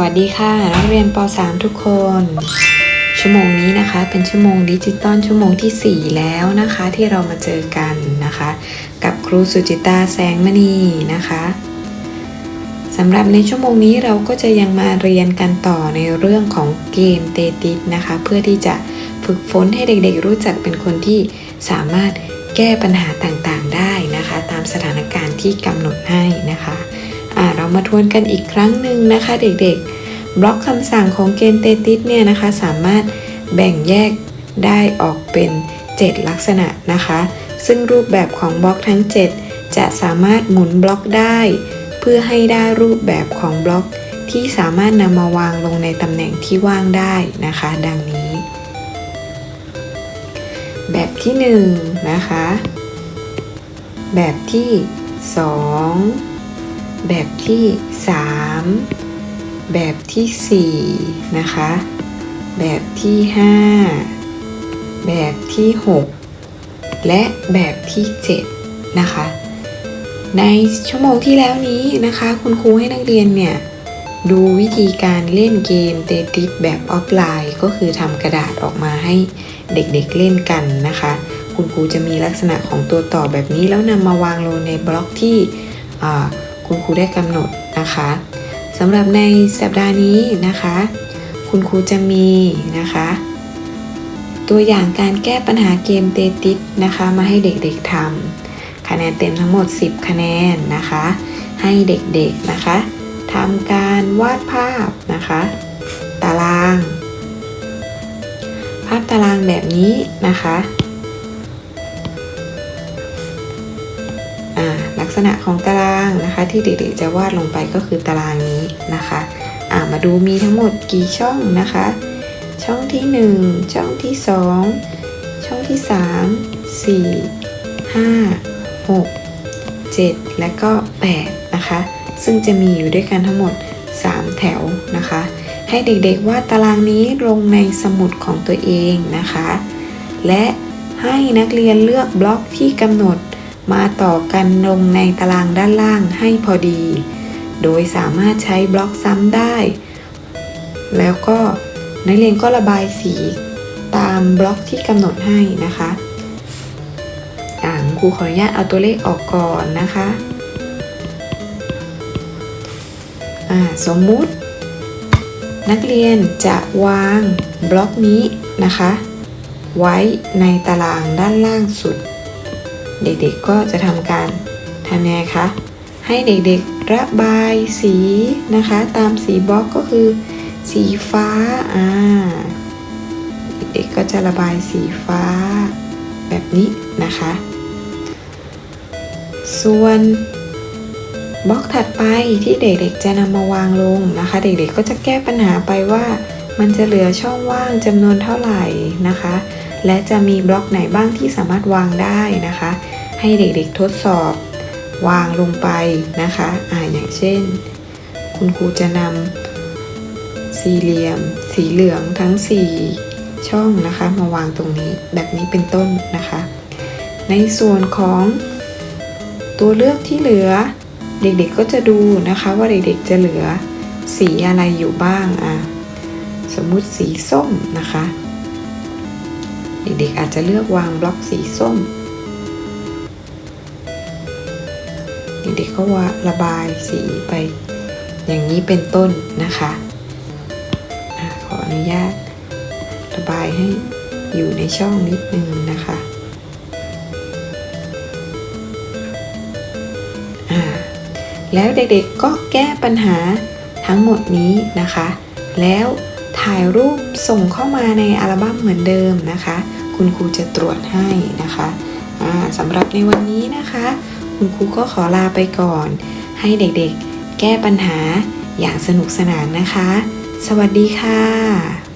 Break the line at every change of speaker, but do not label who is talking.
วัสดีค่ะนักเรียนป .3 ทุกคน ชั่วโมงนี้นะคะเป็นชั่วโมงดิจิตอลชั่วโมงทีสี่ 4 แล้วนะคะที่เรามาเจอกันนะคะ กับครูสุจิตาแสงมณีนะคะสำหรับในชั่วโมงนี้เราก็จะยังมาเรียนกันต่อในเรื่องของเกมเตติสนะคะ เพื่อที่จะฝึกฝนให้เด็กๆ รู้จักเป็นคนที่สามารถแก้ปัญหาต่างๆ ได้นะคะ ตามสถานการณ์ที่กำหนดให้นะคะ อ่าเรามาทวนกันอีกครั้งหนึ่งนะคะเด็กๆ บล็อกคำสั่งของเกมเตติสเนี่ยนะคะ สามารถแบ่งแยกได้ออกเป็น 7 ลักษณะนะคะ ซึ่งรูปแบบของบล็อกทั้ง 7 จะสามารถหมุนบล็อกได้ เพื่อให้ได้รูปแบบของบล็อก ที่สามารถนำมาวางลงในตำแหน่งที่ว่างได้นะคะ ดังนี้ แบบที่1นงนะคะ แบบที่ 2 แบบที่ 3 แบบที่ 4 นะคะ แบบที่ 5 แบบที่ 6 และแบบที่ 7 นะคะ ในชั่วโมงที่แล้วนี้นะคะ คุณครูให้นักเรียนเนี่ย ดูวิธีการเล่นเกมเตติสแบบออฟไลน์ ก็คือทำกระดาษออกมาให้เด็กๆเล่นกันนะคะคุณครูจะมีลักษณะของตัวต่อแบบนี้แล้วนำมาวางลงในบล็อกที่อ่า คุณครูได้กำหนดนะคะสำหรับในสัปดาห์นี้นะคะ คุณครูจะมีนะคะ ตัวอย่างการแก้ปัญหาเกมเตติสนะคะ มาให้เด็กๆทำคะแนนเต็มทั้งหมด 10 คะแนนนะคะ ให้เด็กๆนะคะทำการวาดภาพนะคะ ตาราง ภาพตารางแบบนี้นะคะอ่าลั กษณะของตารางนะคะ ที่เด็กๆจะวาดลงไปก็คือตารางนี้นะคะามาดูมีทั้งหมดกี่ช่องนะคะ ช่องที่ 1 ช่องที่ 2 ช่องที่ 3 4 5 6 7 และก็ 8 นะคะ ซึ่งจะมีอยู่ด้วยกันทั้งหมด 3 แถวนะคะ ให้เด็กๆวาดตารางนี้ลงในสมุดของตัวเองนะคะ และให้นักเรียนเลือกบล็อกที่กำหนด มาต่อกันลงในตารางด้านล่างให้พอดี โดยสามารถใช้บล็อกซ้ำได้ แล้วก็นักเรียนก็ระบายสีตามบล็อกที่กำหนดให้นะคะอ่าครูขออนุญาตเอาตัวเลขออกก่อนนะคะอ่าสมมุติ นักเรียนจะวางบล็อกนี้นะคะ ไว้ในตารางด้านล่างสุด เด็กๆก็จะทำการทำไงคะให้เด็กๆระบายสีนะคะ ตามสีบล็อกก็คือ สีฟ้าอ่าเด็กๆก็จะระบายสีฟ้าแบบนี้นะคะ ส่วนบล็อกถัดไปที่เด็กๆจะนำมาวางลงนะคะ เด็กๆก็จะแก้ปัญหาไปว่า มันจะเหลือช่องว่างจำนวนเท่าไหร่นะคะ และจะมีบล็อกไหนบ้างที่สามารถวางได้นะคะ ให้เด็กๆทดสอบ วางลงไปนะคะอ่าอย่างเช่น คุณครูจะนำสี่เหลี่ยม สีเหลืองทั้ง 4 ช่องนะคะ มาวางตรงนี้แบบนี้เป็นต้นนะคะ ในส่วนของตัวเลือกที่เหลือ เด็กๆก็จะดูนะคะว่าเด็กๆจะเหลือสีอะไรอยู่บ้างอะสมมุติสีส้มนะคะ เด็กๆอาจจะเลือกวางบล็อกสีส้ม เด็กๆก็ว่าระบายสีไปอย่างนี้เป็นต้นนะคะขออนุญาตระบายให้อยู่ในช่องนิดนึงนะคะแล้วเด็กๆก็แก้ปัญหาทั้งหมดนี้นะคะ แล้วถ่ายรูปส่งเข้ามาในอัลบั้มเหมือนเดิมนะคะ คุณครูจะตรวจให้นะคะสำหรับในวันนี้นะคะ คุณครูก็ขอลาไปก่อน ให้เด็กๆ แก้ปัญหาอย่างสนุกสนานนะคะ สวัสดีค่ะ